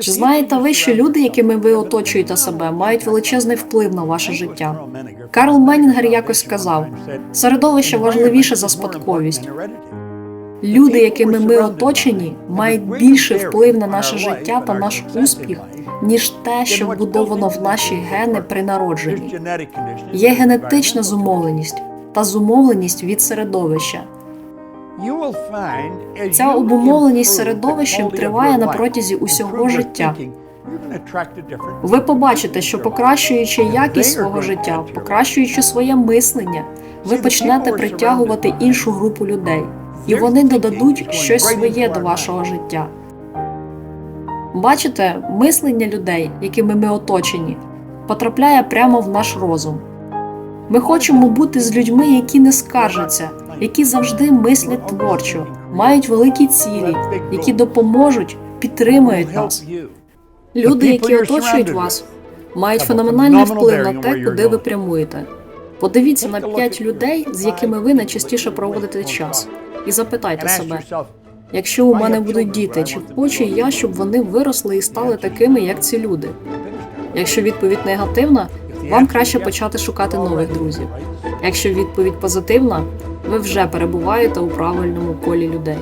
Чи знаєте ви, що люди, якими ви оточуєте себе, мають величезний вплив на ваше життя? Карл Менінгер якось сказав: середовище важливіше за спадковість. Люди, якими ми оточені, мають більший вплив на наше життя та наш успіх, ніж те, що вбудовано в наші гени при народженні. Є генетична зумовленість та зумовленість від середовища. Ця обумовленість середовищем триває на протязі усього життя. Ви побачите, що покращуючи якість свого життя, покращуючи своє мислення, ви почнете притягувати іншу групу людей, і вони додадуть щось своє до вашого життя. Бачите, мислення людей, якими ми оточені, потрапляє прямо в наш розум. Ми хочемо бути з людьми, які не скаржаться, які завжди мислять творчо, мають великі цілі, які допоможуть, підтримують нас. Люди, які оточують вас, мають феноменальний вплив на те, куди ви прямуєте. Подивіться на п'ять людей, з якими ви найчастіше проводите час, і запитайте себе, якщо у мене будуть діти, чи хочу я, щоб вони виросли і стали такими, як ці люди? Якщо відповідь негативна, вам краще почати шукати нових друзів. Якщо відповідь позитивна, ви вже перебуваєте у правильному колі людей.